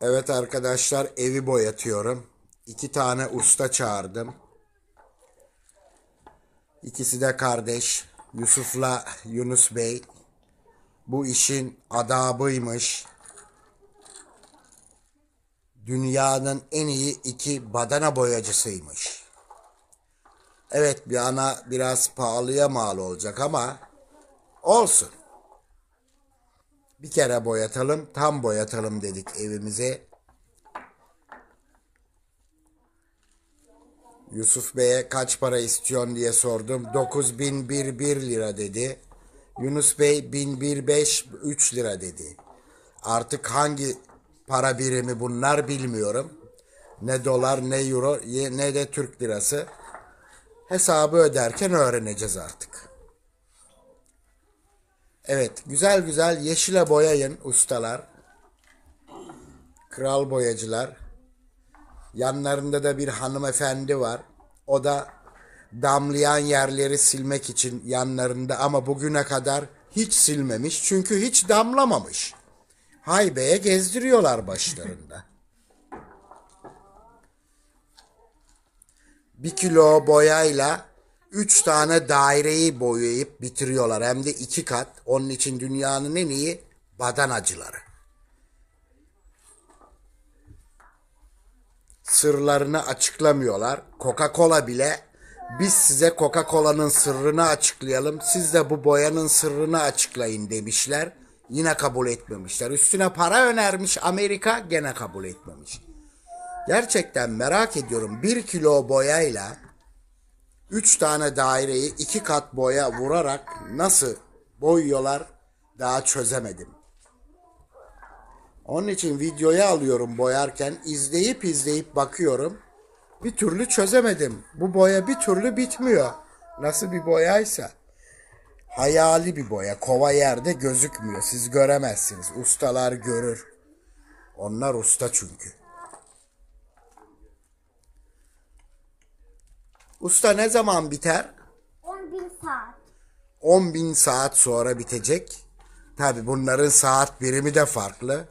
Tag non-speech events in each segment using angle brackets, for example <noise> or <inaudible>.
Evet arkadaşlar evi boyatıyorum. İki tane usta çağırdım. İkisi de kardeş. Yusuf'la Yunus Bey. Bu işin adabıymış. Dünyanın en iyi iki badana boyacısıymış. Evet bir ana biraz pahalıya mal olacak ama olsun. Bir kere boyatalım, tam boyatalım dedik evimize. Yusuf Bey'e kaç para istiyorsun diye sordum. 9001 lira dedi. Yunus Bey 1015 3 lira dedi. Artık hangi para birimi bunlar bilmiyorum. Ne dolar ne euro ne de Türk lirası. Hesabı öderken öğreneceğiz artık. Evet, güzel güzel yeşile boyayın ustalar. Kral boyacılar. Yanlarında da bir hanımefendi var. O da damlayan yerleri silmek için yanlarında ama bugüne kadar hiç silmemiş. Çünkü hiç damlamamış. Haybe'ye gezdiriyorlar başlarında. <laughs> bir kilo boyayla üç tane daireyi boyayıp bitiriyorlar. Hem de iki kat. Onun için dünyanın en iyi badanacıları. Sırlarını açıklamıyorlar. Coca-Cola bile biz size Coca-Cola'nın sırrını açıklayalım. Siz de bu boyanın sırrını açıklayın demişler. Yine kabul etmemişler. Üstüne para önermiş Amerika gene kabul etmemiş. Gerçekten merak ediyorum. Bir kilo boyayla üç tane daireyi iki kat boya vurarak nasıl boyuyorlar daha çözemedim. Onun için videoya alıyorum boyarken izleyip izleyip bakıyorum. Bir türlü çözemedim. Bu boya bir türlü bitmiyor. Nasıl bir boyaysa. Hayali bir boya. Kova yerde gözükmüyor. Siz göremezsiniz. Ustalar görür. Onlar usta çünkü. Usta ne zaman biter? 10 bin saat. 10 bin saat sonra bitecek. Tabi bunların saat birimi de farklı.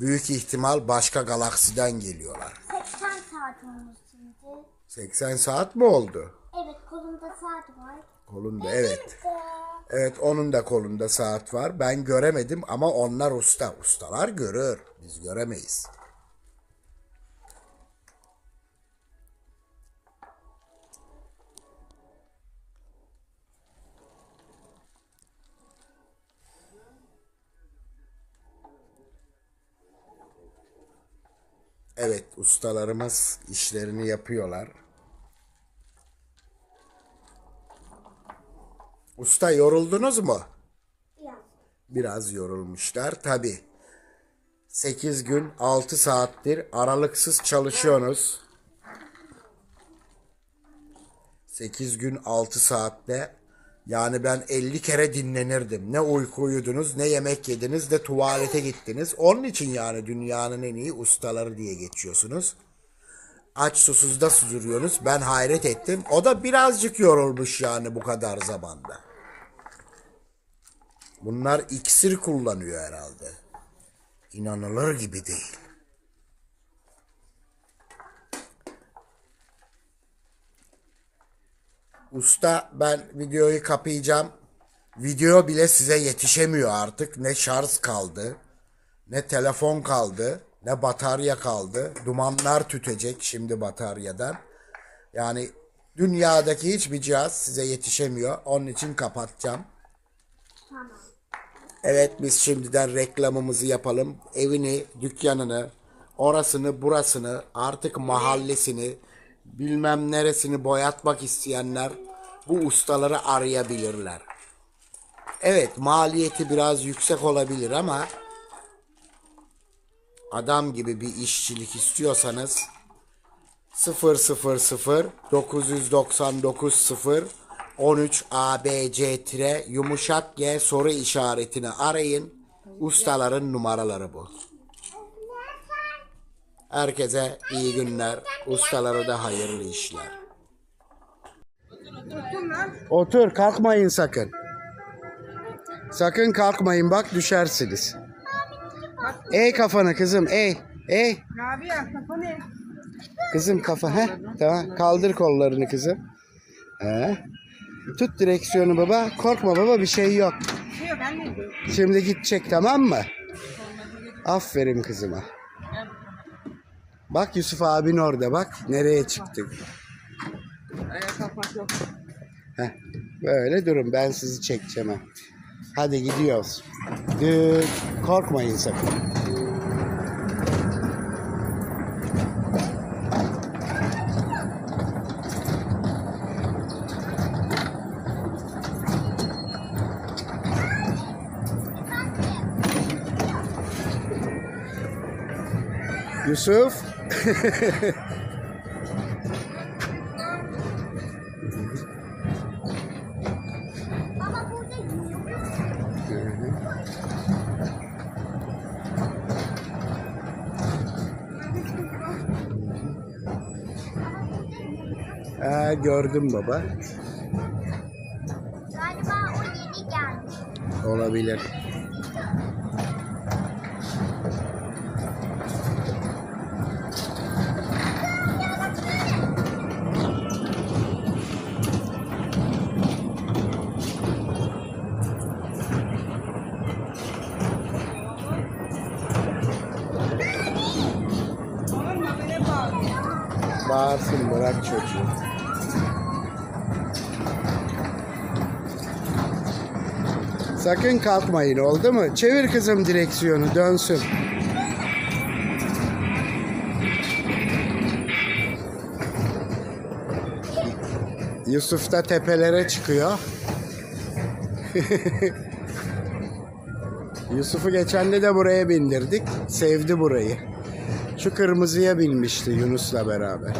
Büyük ihtimal başka galaksiden geliyorlar. 80 saat olmuş şimdi. 80 saat mi oldu? Evet kolumda saat var. Kolunda evet. Evet onun da kolunda saat var. Ben göremedim ama onlar usta. Ustalar görür. Biz göremeyiz. Evet ustalarımız işlerini yapıyorlar. Usta yoruldunuz mu? Biraz. Biraz yorulmuşlar tabi. 8 gün 6 saattir aralıksız çalışıyorsunuz. 8 gün 6 saatte yani ben 50 kere dinlenirdim. Ne uyku uyudunuz, ne yemek yediniz, ne tuvalete gittiniz. Onun için yani dünyanın en iyi ustaları diye geçiyorsunuz. Aç susuz da süzülüyorsunuz. Ben hayret ettim. O da birazcık yorulmuş yani bu kadar zamanda. Bunlar iksir kullanıyor herhalde. İnanılır gibi değil. Usta ben videoyu kapayacağım. Video bile size yetişemiyor artık. Ne şarj kaldı, ne telefon kaldı, ne batarya kaldı. Dumanlar tütecek şimdi bataryadan. Yani dünyadaki hiçbir cihaz size yetişemiyor. Onun için kapatacağım. Tamam. Evet biz şimdiden reklamımızı yapalım. Evini, dükkanını, orasını, burasını, artık mahallesini, bilmem neresini boyatmak isteyenler bu ustaları arayabilirler. Evet maliyeti biraz yüksek olabilir ama adam gibi bir işçilik istiyorsanız 000 999 0 13 ABC tire yumuşak G soru işaretini arayın. Ustaların numaraları bu. Herkese iyi günler. Ustalara da hayırlı işler. Otur kalkmayın sakın. Sakın kalkmayın bak düşersiniz. Ey kafanı kızım ey. Ey kızım kafa he. Tamam kaldır kollarını kızım. He. Tut direksiyonu baba. Korkma baba bir şey yok. Şimdi gidecek tamam mı? Aferin kızıma. Bak Yusuf abin orada bak. Nereye çıktık? Ayağa kalkmak yok. Böyle durun ben sizi çekeceğim. ha. Hadi gidiyoruz. Düt, korkmayın sakın. Yusuf. <laughs> Ha, gördüm baba. Galiba o yeni gelmiş. Olabilir. Bağırsın bırak çocuğu. Sakın kalkmayın oldu mu? Çevir kızım direksiyonu dönsün. Yusuf da tepelere çıkıyor. <laughs> Yusuf'u geçen de buraya bindirdik. Sevdi burayı. Şu kırmızıya binmişti Yunus'la beraber.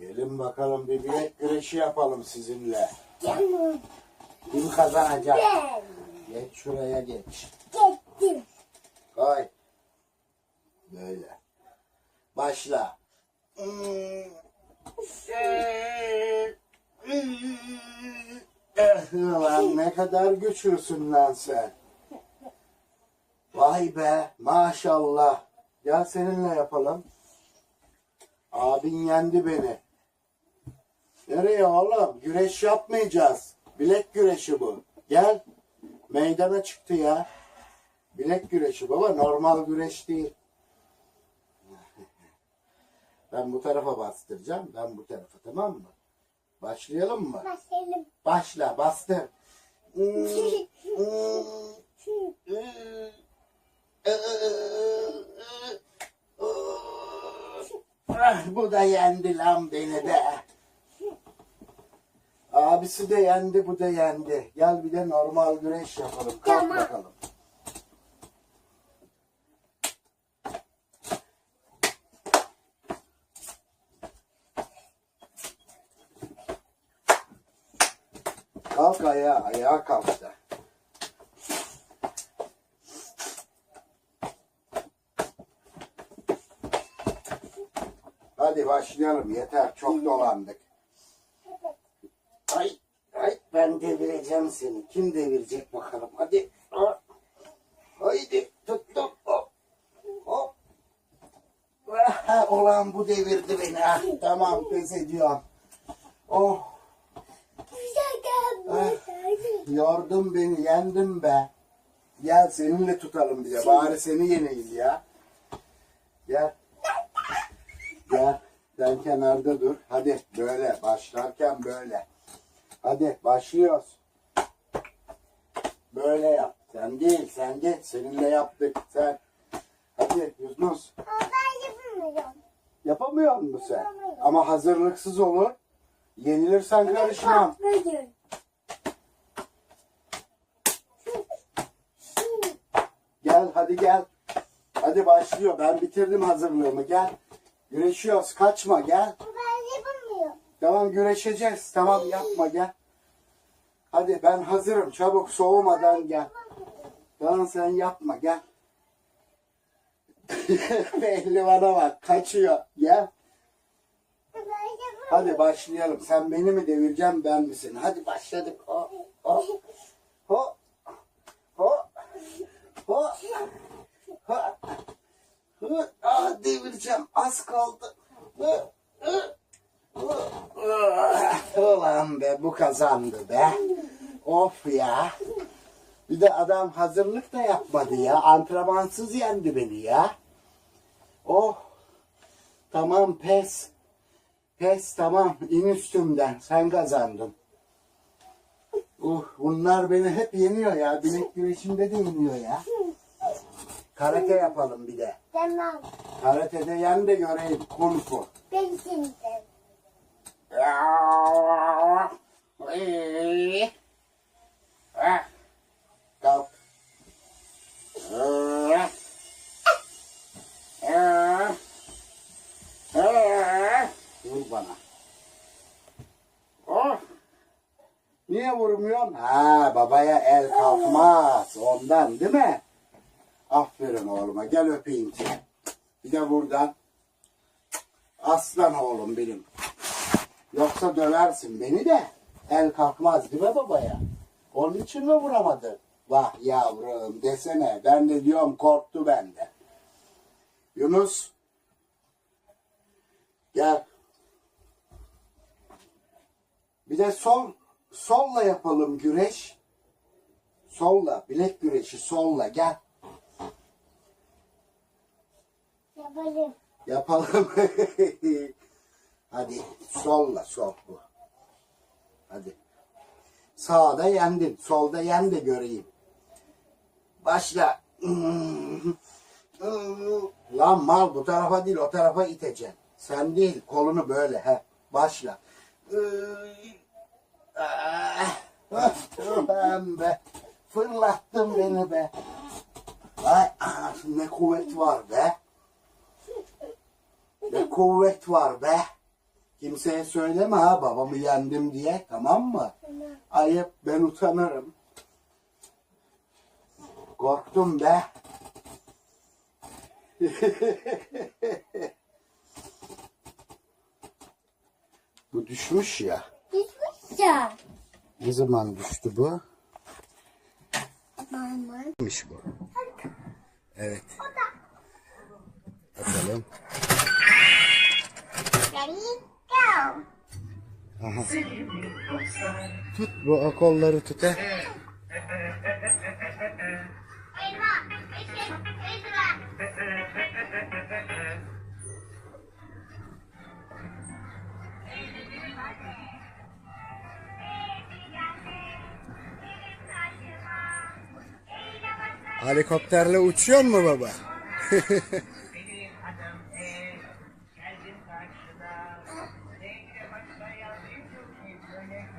Gelin bakalım bir bilek güreşi yapalım sizinle. Kim kazanacak? Geç şuraya geç. Gittim. Koy. Böyle. Başla. Eh, Lan ne kadar güçlüsün lan sen. Vay be maşallah. Gel seninle yapalım. Abin yendi beni. Nereye oğlum? Güreş yapmayacağız. Bilek güreşi bu. Gel. Meydana çıktı ya. Bilek güreşi baba. Normal güreş değil. <laughs> Ben bu tarafa bastıracağım. Ben bu tarafa tamam mı? Başlayalım mı? Başlayalım. Başla bastır. <laughs> <laughs> Ah, bu da yendi lan beni be. Abisi de yendi, bu da yendi. Gel bir de normal güreş yapalım. Kalk Tamam. bakalım. Kalk ayağa, ayağa kalk da. Hadi başlayalım yeter çok dolandık. Ben devireceğim seni. Kim devirecek bakalım hadi. Ah. Haydi tuttum hop. Hop. Ah, Olan bu devirdi beni. Ah, tamam pes ediyorum. Oh gelmiş. Yordun beni, yendin be. Gel seninle tutalım bir de. Bari seni yeneyim ya. Gel. Gel. Sen kenarda dur. Hadi böyle. Başlarken böyle. Hadi başlıyoruz. Böyle yap. Sen değil, sen git. Seninle yaptık. Sen. Hadi Yunus. Ben yapamıyorum. Yapamıyor musun sen? Ama hazırlıksız olur. Yenilirsen karışmam. Patlayın. Gel hadi gel. Hadi başlıyor. Ben bitirdim hazırlığımı. Gel. Güreşiyoruz. Kaçma gel. Ben yapamıyorum. Tamam güreşeceğiz. Tamam yapma gel. Hadi ben hazırım. Çabuk soğumadan gel. Tamam sen yapma gel. <laughs> Pehlivana bak kaçıyor. Gel. Hadi başlayalım. Sen beni mi devireceksin ben misin? Hadi başladık. Ho, ho, ho, ho, ho, ho, ho. Aa, devireceğim. Az kaldı. Hı, hı, hı. Ah, Ulan be bu kazandı be. Of ya. Bir de adam hazırlık da yapmadı ya. Antrenmansız yendi beni ya. Oh. Tamam pes. Pes tamam in üstümden sen kazandın. Uh, bunlar beni hep yeniyor ya. Bilek güreşinde de yeniyor ya. Karate yapalım bir de. Tamam. Karate'de yen de göreyim kung fu. Ben şimdi. Vur bana. Oh. Niye vurmuyorsun? Ha babaya el kalkmaz. Ondan değil mi? Aferin oğluma. Gel öpeyim seni. Bir de buradan. Aslan oğlum benim. Yoksa döversin beni de. El kalkmaz değil mi babaya? Onun için mi vuramadı? Vah yavrum desene. Ben de diyorum korktu benden. Yunus. Gel. Bir de sol solla yapalım güreş. Solla bilek güreşi solla gel. Yapalım. Yapalım. <laughs> Hadi solla sol bu. Hadi. Sağda yendin. Solda yen de göreyim. Başla. Lan mal bu tarafa değil o tarafa iteceksin. Sen değil kolunu böyle he. Başla. Ben be. Fırlattın beni be. Ay anasını ne kuvvet var be. Ne kuvvet var be. Kimseye söyleme ha babamı yendim diye tamam mı? Ayıp ben utanırım. Korktum be. <laughs> bu düşmüş ya. Düşmüş ya. Ne zaman düştü bu? Düşmüş bu. Evet. Bakalım. Ready? Aha. Tut bu kolları tut he. Helikopterle uçuyor mu baba?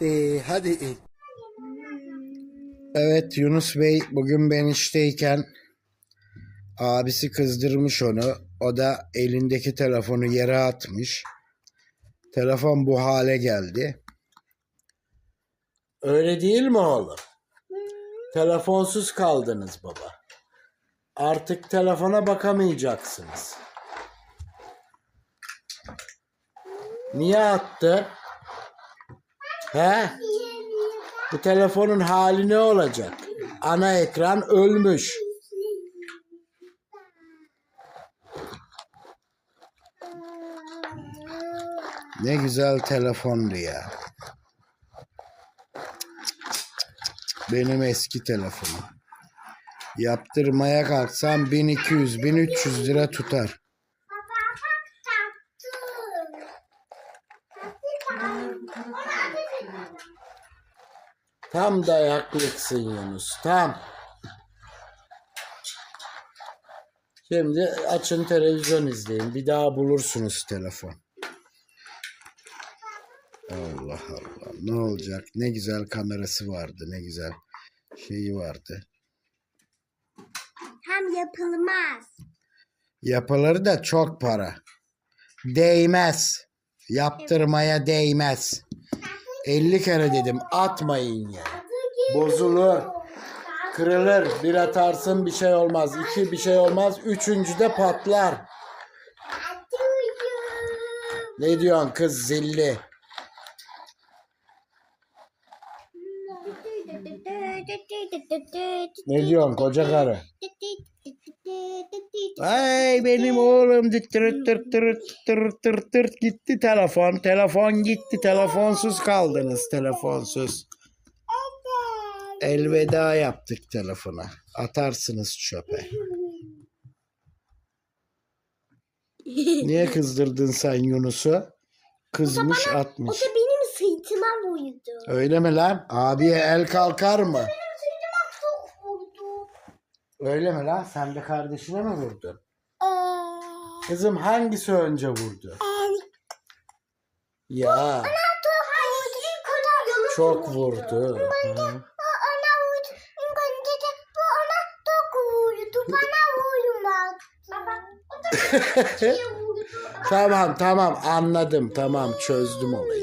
Bitti. Hadi in. Evet Yunus Bey bugün ben işteyken abisi kızdırmış onu. O da elindeki telefonu yere atmış. Telefon bu hale geldi. Öyle değil mi oğlum? Telefonsuz kaldınız baba. Artık telefona bakamayacaksınız. Niye attı? He? Bu telefonun hali ne olacak? Ana ekran ölmüş. Ne güzel telefondu ya. Benim eski telefonum. Yaptırmaya kalksam 1200 1300 lira tutar. Baba bak taktım. Onu ateş edeceğim. Tam dayaklıksın Yunus. Tam. Şimdi açın televizyon izleyin. Bir daha bulursunuz telefon. Allah Allah. Ne olacak? Ne güzel kamerası vardı. Ne güzel şeyi vardı. Hem yapılmaz. Yapıları da çok para. Değmez. Yaptırmaya değmez. 50 kere dedim atmayın ya. Bozulur. Kırılır. Bir atarsın bir şey olmaz. İki bir şey olmaz. Üçüncü de patlar. Ne diyorsun kız zilli? Ne diyorsun koca karı? Ay benim oğlum tır tır tır tır tır tır gitti telefon. Telefon gitti. Telefonsuz kaldınız telefonsuz. Elveda yaptık telefona. Atarsınız çöpe. Niye kızdırdın sen Yunus'u? Kızmış atmış. O da benim sırtıma vurdu. Öyle mi lan? Abiye el kalkar mı? Öyle mi lan? Sen de kardeşine mi vurdun? Ee, Kızım hangisi önce vurdu? Ya. Hayır, ilk çok vurdu. Hı. Tamam tamam. Anladım. Tamam çözdüm olayı.